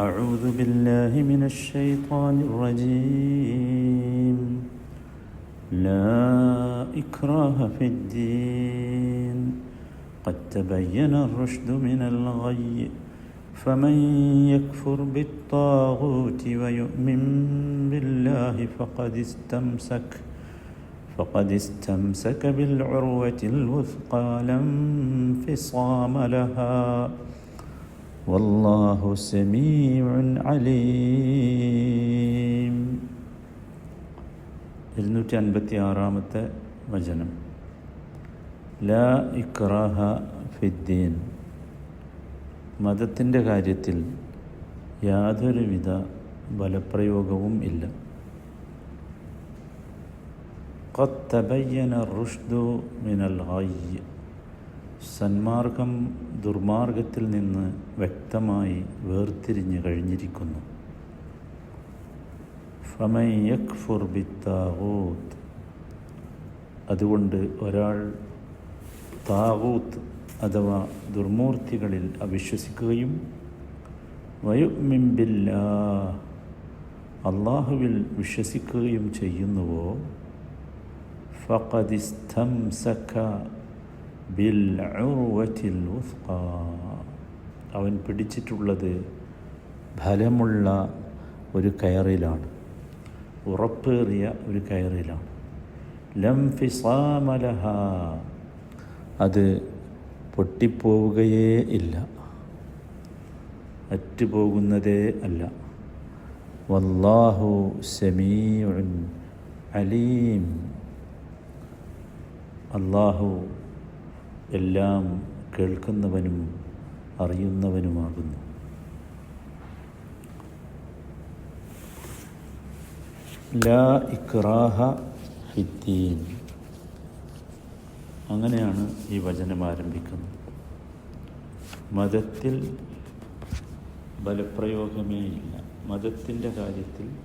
أعوذ بالله من الشيطان الرجيم. لا إكراه في الدين. قد تبين الرشد من الغي. فمن يكفر بالطاغوت ويؤمن بالله فقد استمسك. فقد استمسك بالعروة الوثقى لا انفصام لها. والله سميع عليم ഇരുന്നൂറ്റി അൻപത്തി ആറാമത്തെ വചനം ലാ ഇക്രാഹ ഫിദ്ദീൻ മതത്തിൻ്റെ കാര്യത്തിൽ യാതൊരുവിധ ബലപ്രയോഗവും ഇല്ല قد تبين الرشد من الغي സന്മാർഗം ദുർമാർഗത്തിൽ നിന്ന് വ്യക്തമായി വേർതിരിഞ്ഞ് കഴിഞ്ഞിരിക്കുന്നു. ഫമൻ യക്ഫുർ ബിത്താവൂത്ത് അതുകൊണ്ട് ഒരാൾ താവൂത്ത് അഥവാ ദുർമൂർത്തികളിൽ അവിശ്വസിക്കുകയും വയുമിമ്പില്ല അള്ളാഹുവിൽ വിശ്വസിക്കുകയും ചെയ്യുന്നുവോ? ഫഖദിസ്തംസക ബിൽ ഉസ്ഖാ അവൻ പിടിച്ചിട്ടുള്ളത് ഫലമുള്ള ഒരു കയറിലാണ്. ഉറപ്പേറിയ ഒരു കയറിലാണ്. ലം ഫിസാമലഹ അത് പൊട്ടിപ്പോവുകയേ ഇല്ല. അറ്റുപോകുന്നതേ അല്ല. വല്ലാഹു സമീഉൻ അലീം. അള്ളാഹു എല്ലാം കേൾക്കുന്നവനും അറിയുന്നവനുമാകുന്നു. ലാ ഇക്രാഹ ഫിദ്ദീൻ. അങ്ങനെയാണ് ഈ വചനം ആരംഭിക്കുന്നത്. മതത്തിൽ ബലപ്രയോഗമേ ഇല്ല. മതത്തിന്റെ കാര്യത്തിൽ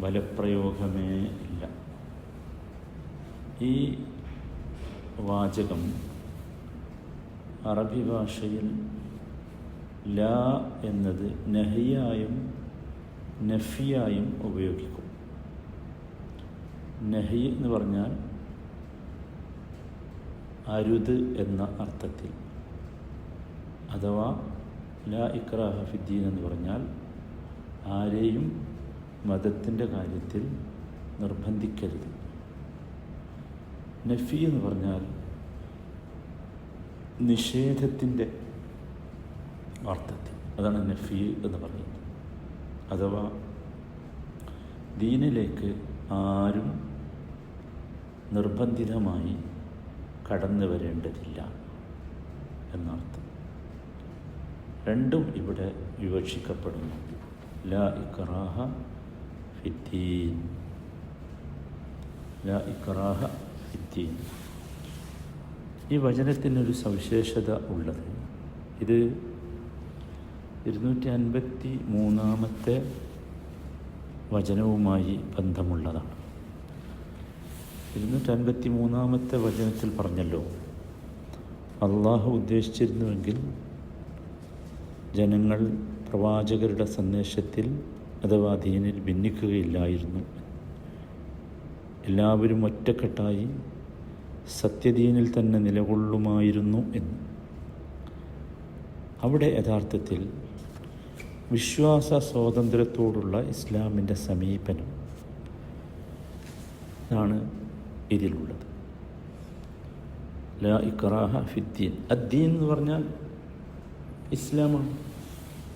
ബലപ്രയോഗമേ ഇല്ല. ഈ വാചകം അറബി ഭാഷയിൽ ലാ എന്നത് നഹിയായും നഫിയായും ഉപയോഗിക്കും. നഹി എന്ന് പറഞ്ഞാൽ അരുത് എന്ന അർത്ഥത്തിൽ. അഥവാ ലാ ഇക്രാഹ ഫിദ്ദീൻ എന്ന് പറഞ്ഞാൽ ആരെയും മതത്തിന്റെ കാര്യത്തിൽ നിർബന്ധിക്കരുത്. നഫി എന്ന് പറഞ്ഞാൽ നിഷേധത്തിന്റെ അർത്ഥത്തിൽ. അതാണ് നഫി എന്ന് പറയുന്നത് അഥവാ ദീനിലേക്ക് ആരും നിർബന്ധിതമായി കടന്നു വരേണ്ടതില്ല എന്നർത്ഥം. രണ്ടും ഇവിടെ വിവക്ഷിക്കപ്പെടുന്നു. ലാ ഇക്കറാഹ ഫിദ്ദീൻ. ലാ ഇക്കറാഹ ഫിദ്ദീൻ. ഈ വചനത്തിനൊരു സവിശേഷത ഉള്ളത്. ഇത് ഇരുന്നൂറ്റി അൻപത്തി മൂന്നാമത്തെ വചനവുമായി ബന്ധമുള്ളതാണ്. ഇരുന്നൂറ്റി അൻപത്തി മൂന്നാമത്തെ വചനത്തിൽ പറഞ്ഞല്ലോ അള്ളാഹു ഉദ്ദേശിച്ചിരുന്നുവെങ്കിൽ ജനങ്ങൾ പ്രവാചകരുടെ സന്ദേശത്തിൽ അഥവാ ദീനിൽ ഭിന്നിക്കുകയില്ലായിരുന്നു. എല്ലാവരും ഒറ്റക്കെട്ടായി സത്യദീനിൽ തന്നെ നിലകൊള്ളുമായിരുന്നു എന്ന്. അവിടെ യഥാർത്ഥത്തിൽ വിശ്വാസ സ്വാതന്ത്ര്യത്തോടുള്ള ഇസ്ലാമിന്റെ സമീപനം ആണ് ഇതിലുള്ളത്. ലാ ഇക്രാഹ ഫിദ്ദീൻ അദ്ദീൻ എന്ന് പറഞ്ഞാൽ ഇസ്ലാമാണ്.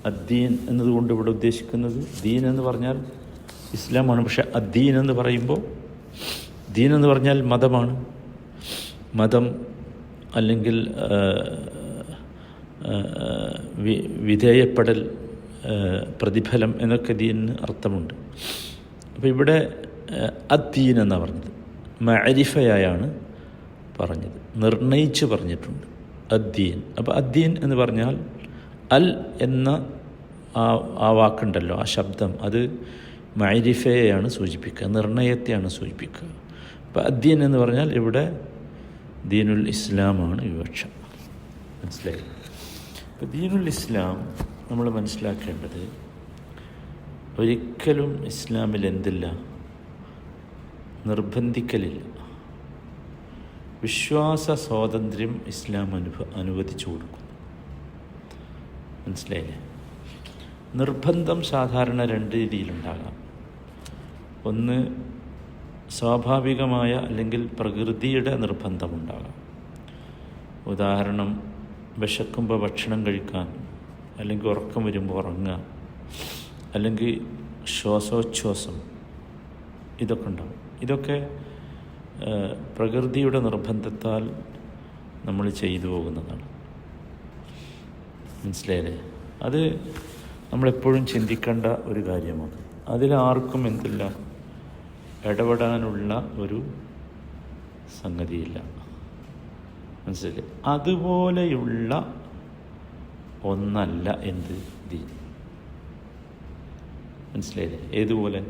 അദ്ദീൻ എന്നതുകൊണ്ട് ഇവിടെ ഉദ്ദേശിക്കുന്നത് ദീൻ എന്ന് പറഞ്ഞാൽ ഇസ്ലാമാണ്. പക്ഷെ അദ്ദീൻ എന്ന് പറയുമ്പോൾ ദീൻ എന്ന് പറഞ്ഞാൽ മതമാണ്. മതം അല്ലെങ്കിൽ വിധേയപ്പെടൽ പ്രതിഫലം എന്നൊക്കെ ദീനിന് അർത്ഥമുണ്ട്. അപ്പോൾ ഇവിടെ അദ്ദീൻ എന്നാണ് പറഞ്ഞത്. മരിഫയായാണ് പറഞ്ഞത്. നിർണയിച്ച് പറഞ്ഞിട്ടുണ്ട് അദ്ദീൻ. അപ്പോൾ അദ്ദീൻ എന്ന് പറഞ്ഞാൽ അൽ എന്ന ആ ആ വാക്കുണ്ടല്ലോ ആ ശബ്ദം. അത് മൈരിഫയെയാണ് സൂചിപ്പിക്കുക നിർണയത്തെയാണ് സൂചിപ്പിക്കുക. അപ്പോൾ അദ്ദീൻ എന്ന് പറഞ്ഞാൽ ഇവിടെ ദീനുൽ ഇസ്ലാമാണ് വിവക്ഷ. മനസ്സിലായി? ഇപ്പോൾ ദീനുൽ ഇസ്ലാം നമ്മൾ മനസ്സിലാക്കേണ്ടത് ഒരിക്കലും ഇസ്ലാമിൽ എന്തില്ല? നിർബന്ധിക്കലില്ല. വിശ്വാസ സ്വാതന്ത്ര്യം ഇസ്ലാം അനുഭ അനുവദിച്ചു കൊടുക്കുന്നു മനസ്സിലായില്ലേ? നിർബന്ധം സാധാരണ രണ്ട് രീതിയിലുണ്ടാകാം. ഒന്ന് സ്വാഭാവികമായ അല്ലെങ്കിൽ പ്രകൃതിയുടെ നിർബന്ധമുണ്ടാകാം. ഉദാഹരണം വിശക്കുമ്പോൾ ഭക്ഷണം കഴിക്കാൻ അല്ലെങ്കിൽ ഉറക്കം വരുമ്പോൾ ഉറങ്ങുക അല്ലെങ്കിൽ ശ്വാസോച്ഛ്വാസം ഇതൊക്കെ ഉണ്ടാവും. ഇതൊക്കെ പ്രകൃതിയുടെ നിർബന്ധത്താൽ നമ്മൾ ചെയ്തു പോകുന്നതാണ്. മനസ്സിലായില്ലേ? അത് നമ്മളെപ്പോഴും ചിന്തിക്കേണ്ട ഒരു കാര്യമാണ്. അതിലാർക്കും എന്തില്ല. ഇടപെടാനുള്ള ഒരു സംഗതിയില്ല. മനസ്സിലെ അതുപോലെയുള്ള ഒന്നല്ല എന്ത് ദീൻ മനസ്സിലായില്ലേ? ഏതുപോലെ?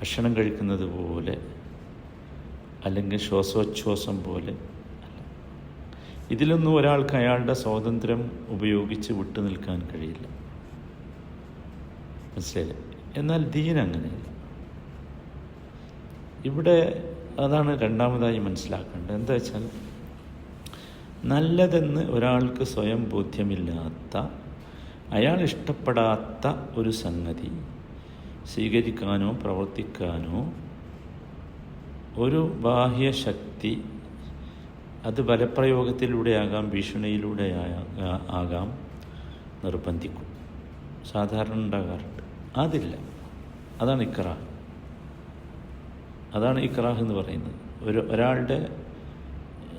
ഭക്ഷണം കഴിക്കുന്നത് പോലെ അല്ലെങ്കിൽ ശ്വാസോച്ഛ്വാസം പോലെ ഇതിലൊന്നും ഒരാൾക്ക് അയാളുടെ സ്വാതന്ത്ര്യം ഉപയോഗിച്ച് വിട്ടു നിൽക്കാൻ കഴിയില്ല. മനസ്സിലായില്ലേ? എന്നാൽ ദീൻ അങ്ങനെയല്ല ഇവിടെ അതാണ് രണ്ടാമതായി മനസ്സിലാക്കേണ്ടത്. എന്താ വെച്ചാൽ നല്ലതെന്ന് ഒരാൾക്ക് സ്വയം ബോധ്യമില്ലാത്ത അയാൾ ഇഷ്ടപ്പെടാത്ത ഒരു സംഗതി സ്വീകരിക്കാനോ പ്രവർത്തിക്കാനോ ഒരു ബാഹ്യശക്തി അത് ബലപ്രയോഗത്തിലൂടെ ആകാം ഭീഷണിയിലൂടെ ആകാ- നിർബന്ധിക്കും. സാധാരണ ഉണ്ടാകാറുണ്ട്. അതില്ല. അതാണ് ഇക്രാഹ് അതാണ് ഇക്രാഹ് എന്ന് പറയുന്നത്. ഒരു ഒരാളുടെ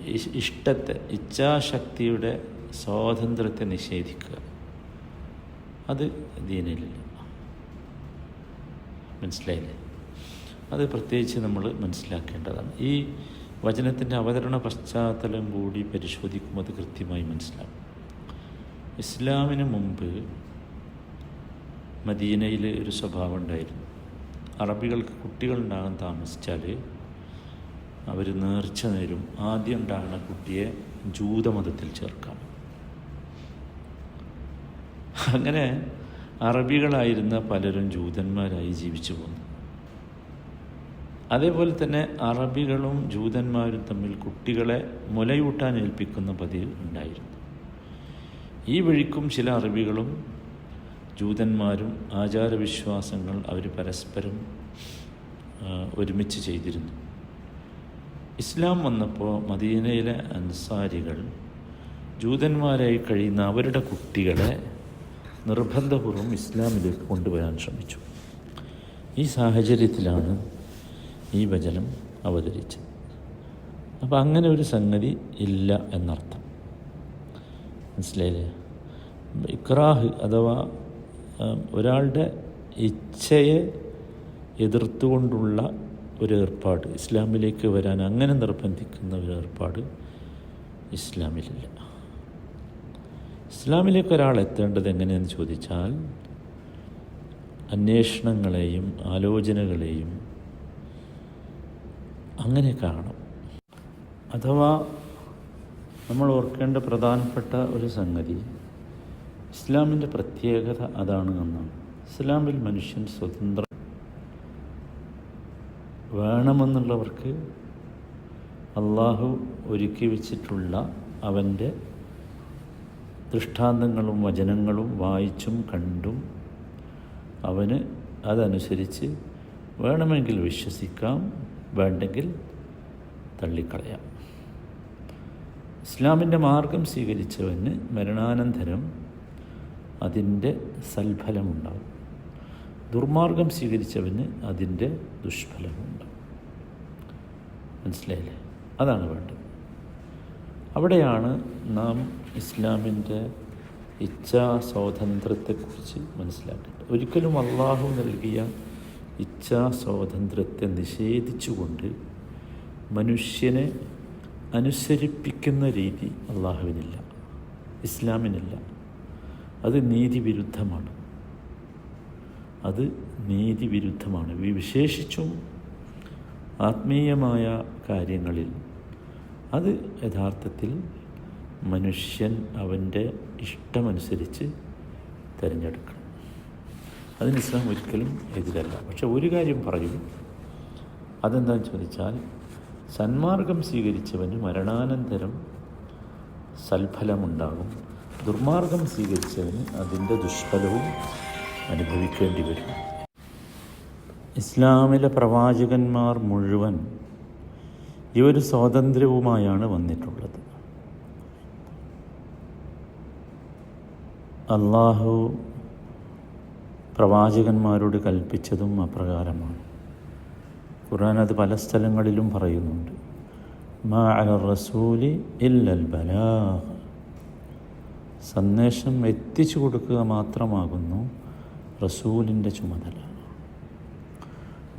ഇഷ്- ഇഷ്ടത്തെ ഇച്ഛാശക്തിയുടെ സ്വാതന്ത്ര്യത്തെ നിഷേധിക്കുക. അത് ദീനിലില്ല മനസ്സിലായില്ലേ? അത് പ്രത്യേകിച്ച് നമ്മൾ മനസ്സിലാക്കേണ്ടതാണ്. ഈ വചനത്തിന്റെ അവതരണ പശ്ചാത്തലം കൂടി പരിശോധിക്കുമ്പോൾ അത് കൃത്യമായി മനസ്സിലാക്കും ഇസ്ലാമിന് മുമ്പ് മദീനയിൽ ഒരു സ്വഭാവം ഉണ്ടായിരുന്നു. അറബികൾക്ക് കുട്ടികളുണ്ടാകാൻ താമസിച്ചാൽ അവർ നേർച്ച നേരും. ആദ്യം ഉണ്ടാകുന്ന കുട്ടിയെ ജൂതമതത്തിൽ ചേർക്കാം അങ്ങനെ അറബികളായിരുന്ന പലരും ജൂതന്മാരായി ജീവിച്ചു പോന്നു. അതേപോലെ തന്നെ അറബികളും ജൂതന്മാരും തമ്മിൽ കുട്ടികളെ മുലയൂട്ടാൻ ഏൽപ്പിക്കുന്ന പതിവ് ഉണ്ടായിരുന്നു. ഈ വഴിക്കും ചില അറബികളും ജൂതന്മാരും ആചാരവിശ്വാസങ്ങൾ അവർ പരസ്പരം ഒരുമിച്ച് ചെയ്തിരുന്നു. ഇസ്ലാം വന്നപ്പോൾ മദീനയിലെ അൻസാരികൾ ജൂതന്മാരായി കഴിയുന്ന അവരുടെ കുട്ടികളെ നിർബന്ധപൂർവം ഇസ്ലാമിലേക്ക് കൊണ്ടുവരാൻ ശ്രമിച്ചു. ഈ സാഹചര്യത്തിലാണ് ഈ വചനം അവതരിച്ചത്. അപ്പം അങ്ങനെ ഒരു സംഗതി ഇല്ല എന്നർത്ഥം. മനസ്സിലായില്ലേ? ഇക്രാഹ് അഥവാ ഒരാളുടെ ഇച്ഛയെ എതിർത്തുകൊണ്ടുള്ള ഒരു ഏർപ്പാട് ഇസ്ലാമിലേക്ക് വരാൻ അങ്ങനെ നിർബന്ധിക്കുന്ന ഒരു ഏർപ്പാട് ഇസ്ലാമിലില്ല. ഇസ്ലാമിലേക്ക് ഒരാൾ എത്തേണ്ടത് എങ്ങനെയെന്ന് ചോദിച്ചാൽ അന്വേഷണങ്ങളെയും ആലോചനകളെയും അങ്ങനെ കാണും. അഥവാ നമ്മൾ ഓർക്കേണ്ട പ്രധാനപ്പെട്ട ഒരു സംഗതി ഇസ്ലാമിന്റെ പ്രത്യേകത അതാണ് എന്നാണ്. ഇസ്ലാമിൽ മനുഷ്യൻ സ്വതന്ത്ര വേണമെന്നുള്ളവർക്ക് അള്ളാഹു ഒരുക്കി വച്ചിട്ടുള്ള അവന്റെ ദൃഷ്ടാന്തങ്ങളും വചനങ്ങളും വായിച്ചും കണ്ടും അവന് അതനുസരിച്ച് വേണമെങ്കിൽ വിശ്വസിക്കാം വേണ്ടെങ്കിൽ തള്ളിക്കളയാം. ഇസ്ലാമിന്റെ മാർഗം സ്വീകരിച്ചവന് മരണാനന്തരം അതിന്റെ സൽഫലമുണ്ടാകും. ദുർമാർഗം സ്വീകരിച്ചവന് അതിന്റെ ദുഷ്ഫലമുണ്ടാകും. മനസ്സിലായില്ലേ? അതാണ് വേണ്ടത്. അവിടെയാണ് നാം ഇസ്ലാമിന്റെ ഇച്ഛാ സ്വാതന്ത്ര്യത്തെക്കുറിച്ച് മനസ്സിലാക്കേണ്ടത്. ഒരിക്കലും അള്ളാഹു നൽകിയ ഇച്ഛാ സ്വാതന്ത്ര്യത്തെ നിഷേധിച്ചുകൊണ്ട് മനുഷ്യനെ അനുസരിപ്പിക്കുന്ന രീതി അള്ളാഹുവിനില്ല ഇസ്ലാമിനില്ല. അത് നീതിവിരുദ്ധമാണ്. അത് നീതിവിരുദ്ധമാണ്. വിശേഷിച്ചും ആത്മീയമായ കാര്യങ്ങളിൽ അത് യഥാർത്ഥത്തിൽ മനുഷ്യൻ അവന്റെ ഇഷ്ടമനുസരിച്ച് തിരഞ്ഞെടുക്കണം. അതിന് ഇസ്ലാം ഒരിക്കലും എതിരല്ല. പക്ഷെ ഒരു കാര്യം പറയും. അതെന്താണെന്ന് ചോദിച്ചാൽ സന്മാർഗം സ്വീകരിച്ചവന് മരണാനന്തരം സൽഫലമുണ്ടാകും. ദുർമാർഗം സ്വീകരിച്ചവന് അതിന്റെ ദുഷ്ഫലവും അനുഭവിക്കേണ്ടി വരും. ഇസ്ലാമിലെ പ്രവാചകന്മാർ മുഴുവൻ ഈ ഒരു സ്വാതന്ത്ര്യവുമായാണ് വന്നിട്ടുള്ളത്. അള്ളാഹു പ്രവാചകന്മാരോട് കൽപ്പിച്ചതും അപ്രകാരമാണ്. ഖുർആൻ അത് പല സ്ഥലങ്ങളിലും പറയുന്നുണ്ട്. മാ അല റസൂലി ഇല്ലൽ ബലാഗ് സന്ദേശം എത്തിച്ചു കൊടുക്കുക മാത്രമാകുന്നു റസൂലിന്റെ ചുമതല.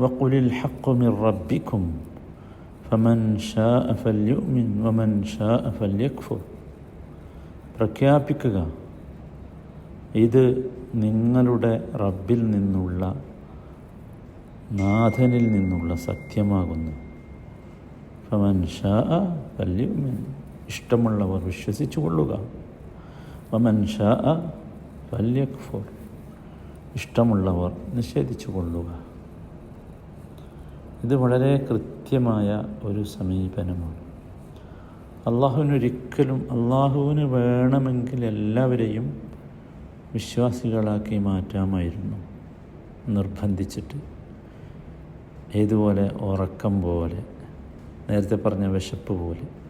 വഖുലിൽ ഹക്കുമിർ മിർ റബ്ബിക്കും ഫമൻ ഷാഅ ഫല്യുമിൻ വമൻ ഷാഅ ഫല്യക്ഫുർ. പ്രഖ്യാപിക്കുക ഇത് നിങ്ങളുടെ റബ്ബിൽ നിന്നുള്ള നാഥനിൽ നിന്നുള്ള സത്യമാകുന്നു. ഫമൻ ഷാഅ ഫല്യുമിൻ. ഇഷ്ടമുള്ളവർ വിശ്വസിച്ചു കൊള്ളുക. വമൻ ഇഷ്ടമുള്ളവർ നിഷേധിച്ചു കൊള്ളുക. ഇത് വളരെ കൃത്യമായ ഒരു സമീപനമാണ്. അള്ളാഹുവിനൊരിക്കലും അള്ളാഹുവിന് വേണമെങ്കിൽ എല്ലാവരെയും വിശ്വാസികളാക്കി മാറ്റാമായിരുന്നു. നിർബന്ധിച്ചിട്ട്. ഏതുപോലെ ഉറക്കം പോലെ നേരത്തെ പറഞ്ഞ വിശപ്പ് പോലെ.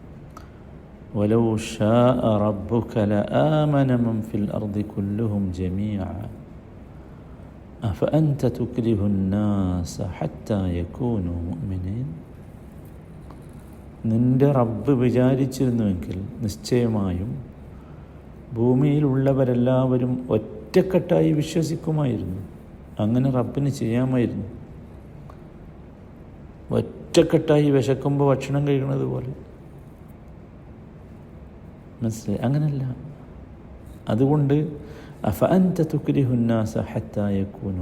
ولو شاء ربك لآمن من في الأرض كلهم جميعا أفأنت تكره الناس حتى يكونوا مؤمنين നിന്റെ റബ്ബ് വിചാരിച്ചിരുന്നുവെങ്കിൽ നിശ്ചയമായും ഭൂമിയിലുള്ളവരെല്ലാവരും ഒറ്റക്കെട്ടായി വിശ്വസിക്കുമായിരുന്നു അങ്ങനെ റബ്ബിന് ചെയ്യാമായിരുന്നു ഒറ്റക്കെട്ടായി വിശക്കുമ്പോൾ ഭക്ഷണം കഴിക്കുന്നത് പോലെ മനസ്സിലായി? അങ്ങനല്ല. അതുകൊണ്ട്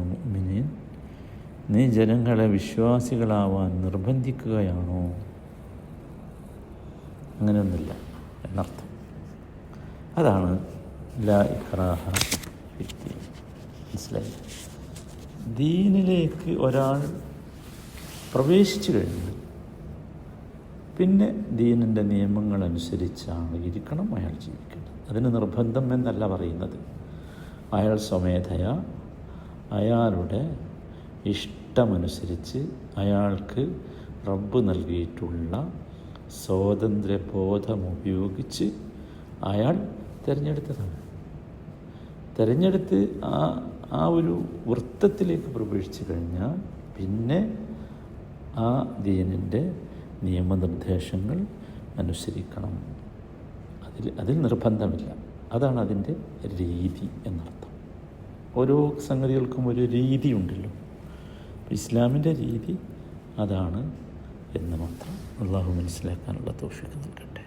മുഅ്മിനീൻ? നീ ജനങ്ങളെ വിശ്വാസികളാവാൻ നിർബന്ധിക്കുകയാണോ? അങ്ങനെയൊന്നുമില്ല എന്നർത്ഥം. അതാണ് ലാ മനസ്സിലായി? ദീനിലേക്ക് ഒരാൾ പ്രവേശിച്ചു കഴിഞ്ഞു. പിന്നെ ദീനിന്റെ നിയമങ്ങൾ അനുസരിച്ചാണ് ഇരിക്കണം അയാൾ ജീവിക്കേണ്ടത്. അതിന് നിർബന്ധം എന്നല്ല പറയുന്നത്. അയാൾ സ്വമേധയ. അയാളുടെ ഇഷ്ടമനുസരിച്ച് അയാൾക്ക് റബ്ബ് നൽകിയിട്ടുള്ള സ്വാതന്ത്ര്യബോധം ഉപയോഗിച്ച് അയാൾ തിരഞ്ഞെടുത്തതാണ്. തിരഞ്ഞെടുത്ത് ആ ആ ഒരു വൃത്തത്തിലേക്ക് പ്രവേശിച്ചു കഴിഞ്ഞാൽ പിന്നെ ആ ദീനിന്റെ നിയമനിർദ്ദേശങ്ങൾ അനുസരിക്കണം. അതിൽ അതിൽ നിർബന്ധമില്ല. അതാണ് അതിന്റെ രീതി എന്നർത്ഥം. ഓരോ സംഗതികൾക്കും ഒരു രീതി ഉണ്ടല്ലോ. ഇസ്ലാമിന്റെ രീതി അതാണ് എന്ന് മാത്രം അള്ളാഹു മനസ്സിലാക്കാനുള്ള തോഷിക്ക് നൽകട്ടെ.